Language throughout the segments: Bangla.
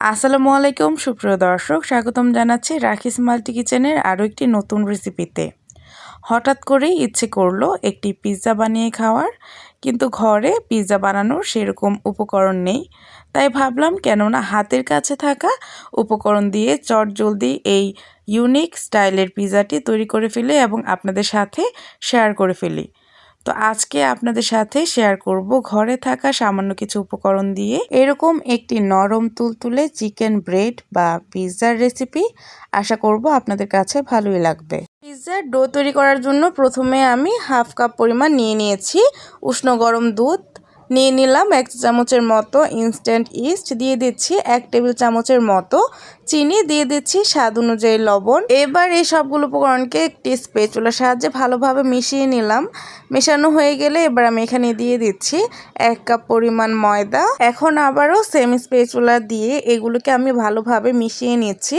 আসসালামু আলাইকুম, সুপ্রিয় দর্শক। স্বাগতম জানাচ্ছি রাখিস মাল্টি কিচেনের আরও একটি নতুন রেসিপিতে। হঠাৎ করেই ইচ্ছে করল একটি পিৎজা বানিয়ে খাওয়ার, কিন্তু ঘরে পিৎজা বানানোর সেরকম উপকরণ নেই। তাই ভাবলাম, কেননা হাতের কাছে থাকা উপকরণ দিয়ে চট জলদি এই ইউনিক স্টাইলের পিৎজাটি তৈরি করে ফেলি এবং আপনাদের সাথে শেয়ার করে ফেলি। তো আজকে আপনাদের সাথে শেয়ার করব ঘরে থাকা সামান্য কিছু উপকরণ দিয়ে। এরকম একটি নরম তুলতুলে চিকেন ব্রেড বা পিৎজার রেসিপি আশা করব আপনাদের কাছে ভালোই লাগবে। পিৎজার ডো তৈরি করার জন্য প্রথমে আমি হাফ কাপ পরিমাণ নিয়ে নিয়েছি। উষ্ণ গরম দুধ নিয়ে নিলাম এক চামচের মতো ইনস্ট্যান্ট ইস্ট দিয়ে দিচ্ছি এক টেবিল চামচের মতো চিনি, দিয়ে দিচ্ছি স্বাদ অনুযায়ী লবণ। এবার এই সবগুলো উপকরণকে একটি স্পেচুলার সাহায্যে ভালোভাবে মিশিয়ে নিলাম। মেশানো হয়ে গেলে এবার আমি এখানে দিয়ে দিচ্ছি এক কাপ পরিমাণ ময়দা। এখন আবারও সেম স্পেচুলা দিয়ে এগুলোকে আমি ভালোভাবে মিশিয়ে নিচ্ছি।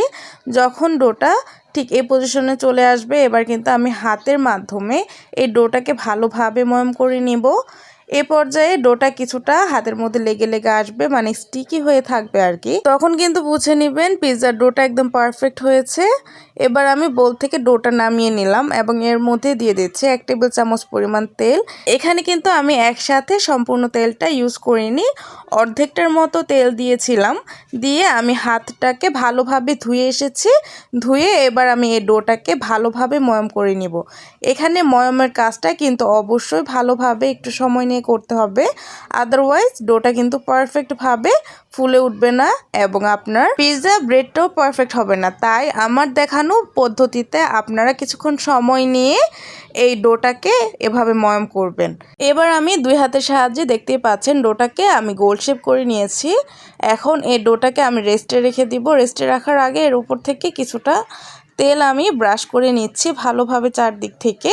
যখন ডোটা ঠিক এই পজিশনে চলে আসবে, এবার কিন্তু আমি হাতের মাধ্যমে এই ডোটাকে ভালোভাবে ময়ম করে নিব। এ পর্যায়ে ডোটা কিছুটা হাতের মধ্যে লেগে লেগে আসবে মানে স্টিকি হয়ে থাকবে আর কি তখন কিন্তু বুঝে নেবেন, পিৎজার ডোটা একদম পারফেক্ট হয়েছে। এবার আমি বোল থেকে ডোটা নামিয়ে নিলাম এবং এর মধ্যে দিয়ে দিচ্ছি এক টেবিল চামচ পরিমাণ তেল। এখানে কিন্তু আমি একসাথে সম্পূর্ণ তেলটা ইউজ করিনি। অর্ধেকটার মতো তেল দিয়েছিলাম, দিয়ে আমি হাতটাকে ভালোভাবে ধুয়ে এসেছি। ধুয়ে এবার আমি এই ডোটাকে ভালোভাবে ময়ম করে নিব। এখানে ময়মের কাজটা কিন্তু অবশ্যই ভালোভাবে একটু সময় নিয়ে করতে হবে। আদারওয়াইজ ডোটা কিন্তু পারফেক্টভাবে ফুলে উঠবে না এবং আপনার পিৎজা ব্রেডটাও পারফেক্ট হবে না। তাই আমার দেখানো পদ্ধতিতে আপনারা কিছুক্ষণ সময় নিয়ে এই ডোটাকে এভাবে ময়ম করবেন। এবার আমি দুই হাতের সাহায্যে দেখতেই পাচ্ছেন ডোটাকে আমি গোল শেপ করে নিয়েছি। এখন এই ডোটাকে আমি রেস্টে রেখে দিব। রেস্টে রাখার আগে এর উপর থেকে কিছুটা তেল আমি ব্রাশ করে নিচ্ছি ভালোভাবে চারদিক থেকে।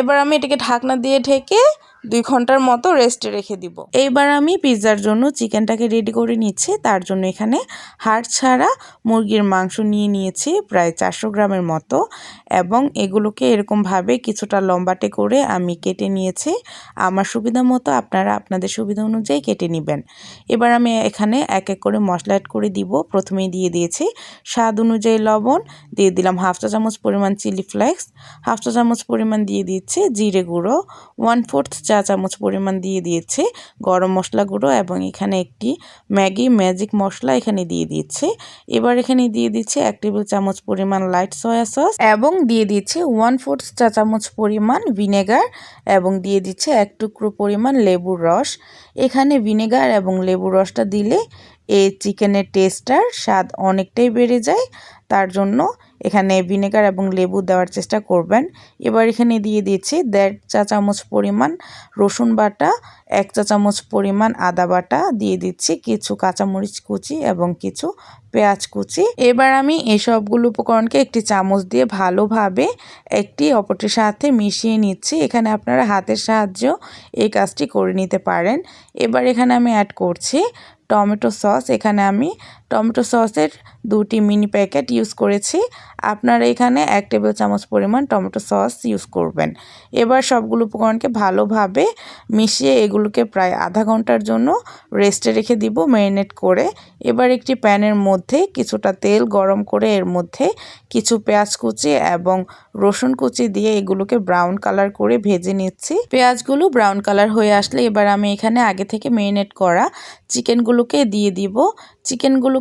এবার আমি এটাকে ঢাকনা দিয়ে ঢেকে দুই ঘণ্টার মতো রেস্টে রেখে দিব। এইবার আমি পিৎজার জন্য চিকেনটাকে রেডি করে নিচ্ছি। তার জন্য এখানে হাড় ছাড়া মুরগির মাংস নিয়ে নিয়েছি, প্রায় চারশো গ্রামের মতো। এবং এগুলোকে এরকমভাবে কিছুটা লম্বাটে করে আমি কেটে নিয়েছি। আমার সুবিধা মতো আপনারা আপনাদের সুবিধা অনুযায়ী কেটে নেবেন। এবার আমি এখানে এক এক করে মশলা অ্যাড করে দিব। প্রথমেই দিয়ে দিয়েছি স্বাদ অনুযায়ী লবণ, দিয়ে দিলাম হাফ চা চামচ পরিমাণ চিলি ফ্লেক্স হাফ চা চামচ পরিমাণ দিয়ে দিচ্ছি জিরে গুঁড়ো ওয়ান ফোর্থ চা চামচ পরিমাণ দিয়ে দিয়েছি। গরম মশলা গুঁড়ো এবং এখানে একটি ম্যাগি ম্যাজিক মশলা এখানে দিয়ে দিচ্ছি এবার এখানে দিয়ে দিচ্ছি এক টেবিল চামচ পরিমাণ লাইট সয়া সস এবং দিয়ে দিচ্ছি ওয়ান ফোর্থ চা চামচ পরিমাণ ভিনেগার এবং দিয়ে দিচ্ছে এক টুকরো পরিমাণ লেবুর রস। এখানে ভিনেগার এবং লেবুর রসটা দিলে এই চিকেনের টেস্টটার স্বাদ অনেকটাই বেড়ে যায়। তার জন্য এখানে ভিনেগার এবং লেবু দেওয়ার চেষ্টা করবেন। এবার এখানে দিয়ে দিচ্ছি দেড় চা চামচ পরিমাণ রসুন বাটা, এক চা চামচ পরিমাণ আদা বাটা, দিয়ে দিচ্ছি কিছু কাঁচামরিচ কুচি এবং কিছু পেঁয়াজ কুচি। এবার আমি এই সবগুলো উপকরণকে একটি চামচ দিয়ে ভালোভাবে একটি অপরটির সাথে মিশিয়ে নিচ্ছি। এখানে আপনারা হাতের সাহায্যেও এই কাজটি করে নিতে পারেন। এবার এখানে আমি অ্যাড করছি টমেটো সস। এখানে আমি টমেটো সসের দুটি মিনি প্যাকেট ইউজ করেছি। আপনারা এখানে এক টেবিল চামচ পরিমাণ টমেটো সস ইউজ করবেন। এবার সবগুলো উপকরণকে ভালোভাবে মিশিয়ে এগুলোকে প্রায় আধা ঘণ্টার জন্য রেস্টে রেখে দিব ম্যারিনেট করে। এবার একটি প্যানের মধ্যে কিছুটা তেল গরম করে এর মধ্যে কিছু পেঁয়াজ কুচি এবং রসুন কুচি দিয়ে এগুলোকে ব্রাউন কালার করে ভেজে নিচ্ছি। পেঁয়াজগুলো ব্রাউন কালার হয়ে আসলে এবার আমি এখানে আগে থেকে ম্যারিনেট করা চিকেনগুলোকে দিয়ে দিব।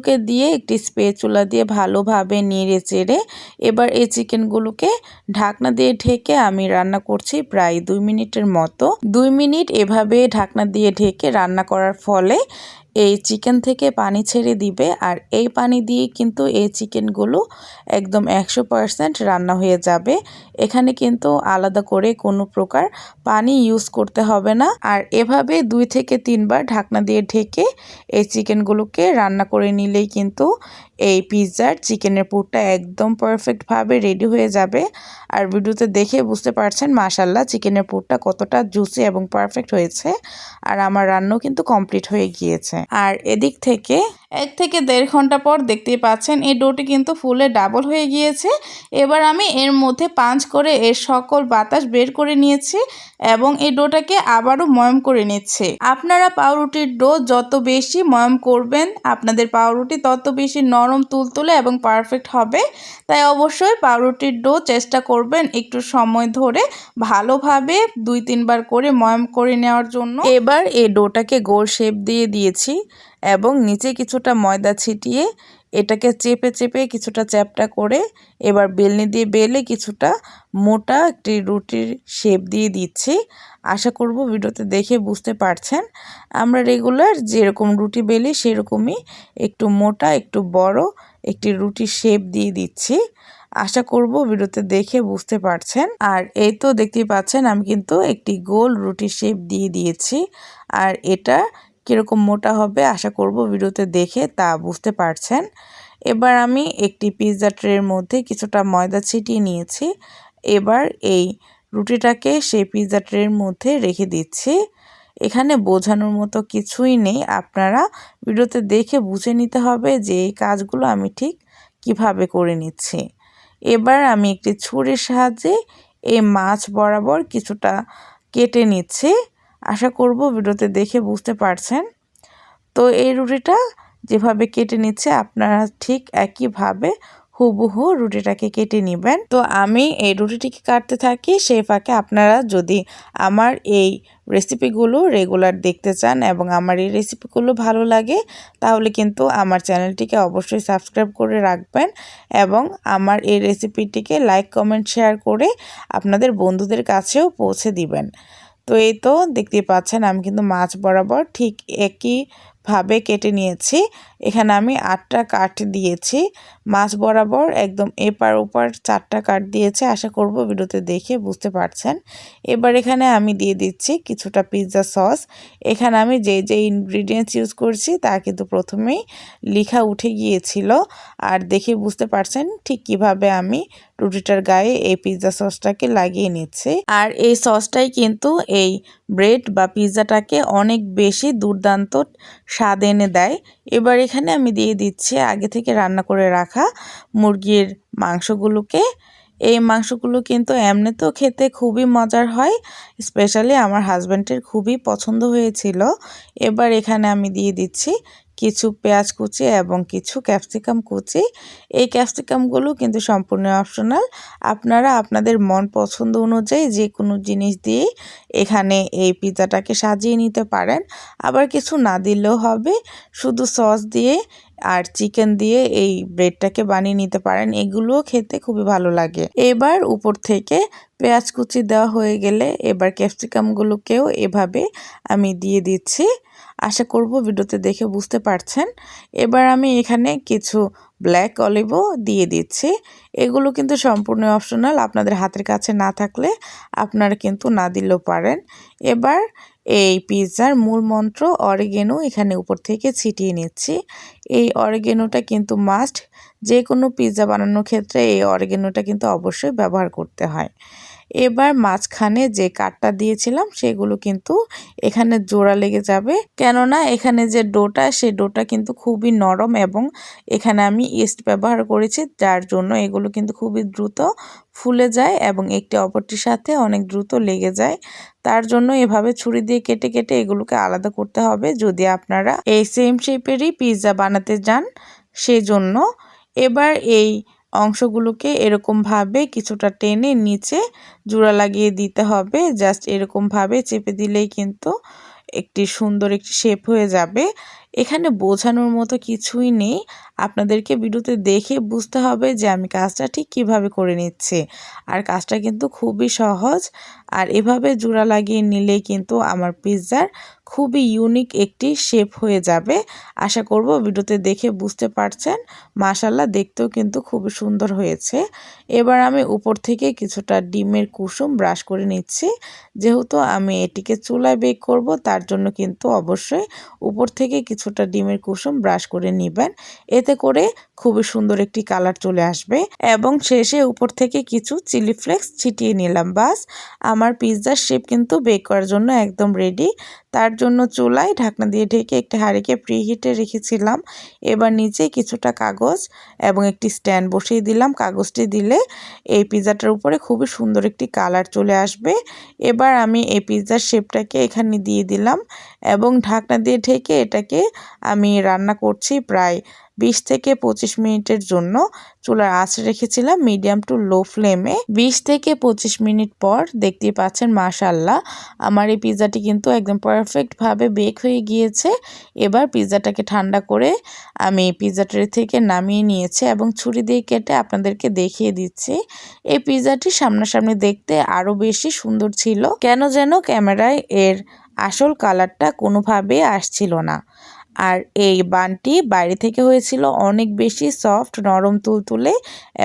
চিকেনগুলোকে দিয়ে একটি স্পেচুলা দিয়ে ভালোভাবে নেড়ে চেড়ে এবার এই চিকেনগুলোকে ঢাকনা দিয়ে ঢেকে আমি রান্না করছি প্রায় দুই মিনিটের মতো। দুই মিনিট এভাবে ঢাকনা দিয়ে ঢেকে রান্না করার ফলে এই চিকেন থেকে পানি ছেড়ে দিবে আর এই পানি দিয়ে কিন্তু এই চিকেনগুলো একদম একশো পারসেন্ট রান্না হয়ে যাবে। এখানে কিন্তু আলাদা করে কোনো প্রকার পানি ইউজ করতে হবে না। আর এভাবে দুই থেকে তিনবার ঢাকনা দিয়ে ঢেকে এই চিকেনগুলোকে রান্না করে নিলেই কিন্তু এই পিৎজার চিকেনের পুরটা একদম পারফেক্টভাবে রেডি হয়ে যাবে। আর ভিডিওতে দেখে বুঝতে পারছেন মাশাল্লাহ চিকেনের পুরটা কতটা জুসি এবং পারফেক্ট হয়েছে। আর আমার রান্নাও কিন্তু কমপ্লিট হয়ে গিয়েছে। আর এদিক থেকে এক থেকে দেড় ঘণ্টা পর দেখতেই পাচ্ছেন এই ডোটি কিন্তু ফুলে ডাবল হয়ে গিয়েছে। এবার আমি এর মধ্যে পাঁচ করে এর সকল বাতাস বের করে নিয়েছি এবং এই ডোটাকে আবারও ময়ম করে নিচ্ছে। আপনারা পাউরুটির ডো যত বেশি ময়ম করবেন, আপনাদের পাউরুটি তত বেশি নরম তুলতুলে এবং পারফেক্ট হবে। তাই অবশ্যই পাউরুটির ডো চেষ্টা করবেন একটু সময় ধরে ভালোভাবে দুই তিনবার করে ময়ম করে নেওয়ার জন্য। এবার এই ডোটাকে গোল শেপ দিয়ে দিয়েছি এবং নিচে কিছুটা ময়দা ছিটিয়ে এটাকে চেপে চেপে কিছুটা চ্যাপটা করে এবার বেলনি দিয়ে বেলে কিছুটা মোটা একটি রুটির শেপ দিয়ে দিচ্ছি। আশা করব ভিডিওতে দেখে বুঝতে পারছেন। আমরা রেগুলার যেরকম রুটি বেলি সেরকমই একটু মোটা, একটু বড় একটি রুটির শেপ দিয়ে দিচ্ছি। আশা করব ভিডিওতে দেখে বুঝতে পারছেন। আর এই তো দেখতেই পাচ্ছেন আমি কিন্তু একটি গোল রুটির শেপ দিয়ে দিয়েছি। আর এটা কীরকম মোটা হবে আশা করব ভিডিওতে দেখে তা বুঝতে পারছেন। এবার আমি একটি পিৎজা ট্রের মধ্যে কিছুটা ময়দা ছিটিয়ে নিয়েছি। এবার এই রুটিটাকে সেই পিৎজা ট্রের মধ্যে রেখে দিচ্ছি। এখানে বোঝানোর মতো কিছুই নেই। আপনারা ভিডিওতে দেখে বুঝে নিতে হবে যে এই কাজগুলো আমি ঠিক কীভাবে করে নিচ্ছি। এবার আমি একটি ছুরির সাহায্যে এই মাছ বরাবর কিছুটা কেটে নিচ্ছি। আশা করব ভিডিওতে দেখে বুঝতে পারছেন। তো এই রুটিটা যেভাবে কেটে নিচ্ছে, আপনারা ঠিক একইভাবে হুবহু রুটিটাকে কেটে নেবেন। তো আমি এই রুটিটিকে কাটতে থাকি, সেই ফাঁকে আপনারা যদি আমার এই রেসিপিগুলো রেগুলার দেখতে চান এবং আমার এই রেসিপিগুলো ভালো লাগে, তাহলে কিন্তু আমার চ্যানেলটিকে অবশ্যই সাবস্ক্রাইব করে রাখবেন এবং আমার এই রেসিপিটিকে লাইক, কমেন্ট, শেয়ার করে আপনাদের বন্ধুদের কাছেও পৌঁছে দিবেন। তো এই তো দেখতে পাচ্ছেন আমি কিন্তু মাছ বরাবর ঠিক একইভাবে কেটে নিয়েছি। এখানে আমি আটটা কাঠ দিয়েছি। মাছ বরাবর একদম এপার ওপার চারটা কাঠ দিয়েছে। আশা করব ভিডিওতে দেখে বুঝতে পারছেন। এবার এখানে আমি দিয়ে দিচ্ছি কিছুটা পিৎজা সস এখানে আমি যে যে ইনগ্রিডিয়েন্টস ইউজ করছি তা কিন্তু প্রথমেই লিখা উঠে গিয়েছিল। আর দেখে বুঝতে পারছেন ঠিক কীভাবে আমি রুটিটার গায়ে এই পিৎজা সসটাকে লাগিয়ে নিচ্ছি। আর এই সসটাই কিন্তু এই ব্রেড বা পিৎজাটাকে অনেক বেশি দুর্দান্ত স্বাদ এনে দেয়। এবার এখানে আমি দিয়ে দিচ্ছি আগে থেকে রান্না করে রাখা মুরগির মাংসগুলোকে। এই মাংসগুলো কিন্তু এমনিতেও খেতে খুবই মজার হয়, স্পেশালি আমার হাজব্যান্ডের খুবই পছন্দ হয়েছিল। এবার এখানে আমি দিয়ে দিচ্ছি কিছু পেঁয়াজ কুচি এবং কিছু ক্যাপসিকাম কুচি। এই ক্যাপসিকামগুলো কিন্তু সম্পূর্ণ অপশনাল আপনারা আপনাদের মন পছন্দ অনুযায়ী যে কোনো জিনিস দিয়ে এখানে এই পিৎজাটাকে সাজিয়ে নিতে পারেন। আবার কিছু না দিলেও হবে। শুধু সস দিয়ে আর চিকেন দিয়ে এই ব্রেডটাকে বানিয়ে নিতে পারেন। এগুলোও খেতে খুবই ভালো লাগে। এবার উপর থেকে পেঁয়াজ কুচি দেওয়া হয়ে গেলে এবার ক্যাপসিকামগুলোকেও এভাবে আমি দিয়ে দিচ্ছি। আশা করব ভিডিওতে দেখে বুঝতে পারছেন। এবার আমি এখানে কিছু ব্ল্যাক অলিভও দিয়ে দিচ্ছি। এগুলো কিন্তু সম্পূর্ণ অপশনাল আপনাদের হাতের কাছে না থাকলে আপনারা কিন্তু না দিলেও পারেন। এবার এই পিৎজার মূল মন্ত্র অরিগেনো এখানে উপর থেকে ছিটিয়ে নিচ্ছি। এই অরিগেনোটা কিন্তু মাস্ট যে কোনো পিৎজা বানানোর ক্ষেত্রে এই অরিগেনোটা কিন্তু অবশ্যই ব্যবহার করতে হয়। এবার মাঝখানে যে কাঠটা দিয়েছিলাম সেগুলো কিন্তু এখানে জোড়া লেগে যাবে। কেননা এখানে যে ডোটা সে ডোটা কিন্তু খুবই নরম এবং এখানে আমি ইস্ট ব্যবহার করেছি, যার জন্য এগুলো কিন্তু খুবই দ্রুত ফুলে যায় এবং একটি অপরটির সাথে অনেক দ্রুত লেগে যায়। তার জন্য এভাবে ছুরি দিয়ে কেটে কেটে এগুলোকে আলাদা করতে হবে। যদি আপনারা এই সেম শেপেরই পিৎজা বানাতে যান সেই জন্য এবার এই অংশগুলোকে এরকমভাবে কিছুটা টেনে নিচে জোড়া লাগিয়ে দিতে হবে। জাস্ট এরকমভাবে চেপে দিলেই কিন্তু একটি সুন্দর একটি শেপ হয়ে যাবে। এখানে বোঝানোর মতো কিছুই নেই। আপনাদেরকে ভিডিওতে দেখে বুঝতে হবে যে আমি কাজটা ঠিক কীভাবে করে নিচ্ছি। আর কাজটা কিন্তু খুবই সহজ। আর এভাবে জোড়া লাগিয়ে নিলেই কিন্তু আমার পিৎজার খুবই ইউনিক একটি শেপ হয়ে যাবে। আশা করব ভিডিওতে দেখে বুঝতে পারছেন। মাশাল্লাহ দেখতেও কিন্তু খুবই সুন্দর হয়েছে। এবার আমি উপর থেকে কিছুটা ডিমের কুসুম ব্রাশ করে নিচ্ছি। যেহেতু আমি এটিকে চুলায় বেক করব, তার জন্য কিন্তু অবশ্যই উপর থেকে কিছুটা ডিমের কুসুম ব্রাশ করে নেবেন। এতে করে খুবই সুন্দর একটি কালার চলে আসবে এবং শেষে উপর থেকে কিছু চিলি ফ্লেক্স ছিটিয়ে নিলাম। বাস, আমার পিৎজার শেপ কিন্তু বেক করার জন্য একদম রেডি তার জন্য চুলায় ঢাকনা দিয়ে ঢেকে একটি হাঁড়িকে প্রিহিটে রেখেছিলাম। এবার নিচে কিছুটা কাগজ এবং একটি স্ট্যান্ড বসিয়ে দিলাম। কাগজটি দিলে এই পিৎজাটার উপরে খুবই সুন্দর একটি কালার চলে আসবে। এবার আমি এই পিৎজার শেপটাকে এখানে দিয়ে দিলাম এবং ঢাকনা দিয়ে ঢেকে এটাকে আমি রান্না করছি প্রায় বিশ থেকে পঁচিশ মিনিটের জন্য চুলার আঁচ রেখেছিলাম মিডিয়াম টু লো ফ্লেমে বিশ থেকে পঁচিশ মিনিট পর দেখতেই পাচ্ছেন মাশাল্লাহ আমার এই পিৎজাটি কিন্তু একদম পারফেক্টভাবে বেক হয়ে গিয়েছে। এবার পিৎজাটাকে ঠান্ডা করে আমি পিৎজা ট্রে থেকে নামিয়ে নিয়েছি এবং ছুরি দিয়ে কেটে আপনাদেরকে দেখিয়ে দিচ্ছি। এই পিৎজাটি সামনাসামনি দেখতে আরও বেশি সুন্দর ছিল। কেন যেন ক্যামেরায় এর আসল কালারটা কোনোভাবে আসছিল না। আর এই বানটি বাইরে থেকে হয়েছিল অনেক বেশি সফট, নরম তুলতুলে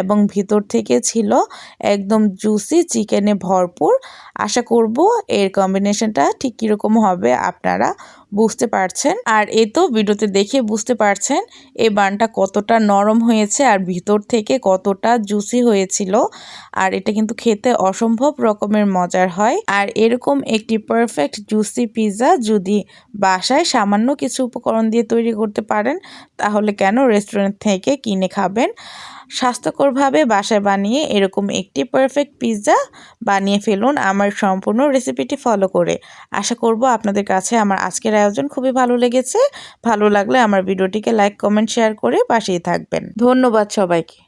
এবং ভিতর থেকে ছিল একদম জুসি চিকেনে ভরপুর। আশা করব এর কম্বিনেশনটা ঠিক কীরকম হবে আপনারা বুঝতে পারছেন। আর এ তো ভিডিওতে দেখে বুঝতে পারছেন এই বানটা কতটা নরম হয়েছে আর ভিতর থেকে কতটা জুসি হয়েছিল। আর এটা কিন্তু খেতে অসম্ভব রকমের মজার হয়। আর এরকম একটি পারফেক্ট জুসি পিৎজা যদি বাসায় সামান্য কিছু উপকরণ দিয়ে তৈরি করতে পারেন, তাহলে কেন রেস্টুরেন্ট থেকে কিনে খাবেন? স্বাস্থ্যকরভাবে বাসায় বানিয়ে এরকম একটি পারফেক্ট পিৎজা বানিয়ে ফেলুন আমার সম্পূর্ণ রেসিপিটি ফলো করে। আশা করব আপনাদের কাছে আমার আজকের আয়োজন খুবই ভালো লেগেছে। ভালো লাগলে আমার ভিডিওটিকে লাইক কমেন্ট শেয়ার করে পাশেই থাকবেন। ধন্যবাদ সবাইকে।